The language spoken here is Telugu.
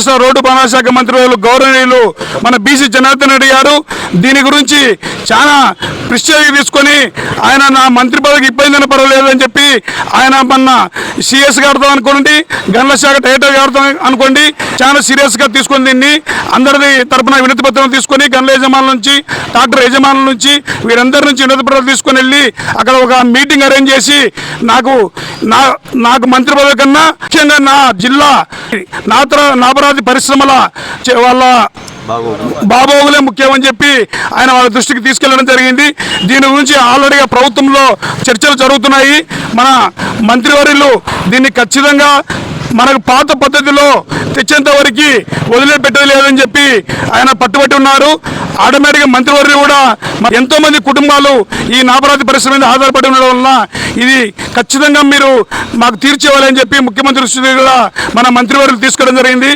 రాష్ట్ర రోడ్డు భవన శాఖ మంత్రులు గౌరవనీయులు మన బీసీ జనార్దన్ రెడ్డి గారు. దీని గురించి చాలా ప్రిస్టేజ్ తీసుకొని ఆయన నా మంత్రి పదవికి ఇబ్బంది అయినా పర్వాలేదు అని చెప్పి ఆయన మన సిఎస్ గారితో అనుకోండి గన్ల శాఖ డైరెక్టర్ గారితో అనుకోండి చాలా సీరియస్గా తీసుకొని దీన్ని అందరిది తరపున వినతి పత్రం తీసుకొని గన్ల యజమానుల నుంచి ట్రాక్టర్ యజమానుల నుంచి వీరందరి నుంచి వినతి పత్రాలు తీసుకొని వెళ్ళి అక్కడ ఒక మీటింగ్ అరేంజ్ చేసి నాకు నా నాకు మంత్రి పదవి కన్నా ముఖ్యంగా నా జిల్లా నాత్ర నాపరాధి పరిశ్రమల చే- వాళ్ళ బాబోగులే ముఖ్యమని చెప్పి ఆయన వాళ్ళ దృష్టికి తీసుకెళ్ళడం జరిగింది. దీని గురించి ఆల్రెడీగా ప్రభుత్వంలో చర్చలు జరుగుతున్నాయి. మన మంత్రివర్యులు దీన్ని ఖచ్చితంగా మనకు పాత పద్ధతిలో తెచ్చేంత వరకు వదిలిపెట్టేది లేదని చెప్పి ఆయన పట్టుబట్టి ఉన్నారు. ఆటోమేటిక్గా మంత్రివర్యులు కూడా మ- ఎంతో మంది కుటుంబాలు ఈ నాపరాధి పరిశ్రమ మీద ఆధారపడి ఉండడం వలన ఇది ఖచ్చితంగా మీరు మాకు తీర్చేవాలని చెప్పి ముఖ్యమంత్రి దృష్టి కూడా మన మంత్రివర్యులు తీసుకోవడం జరిగింది.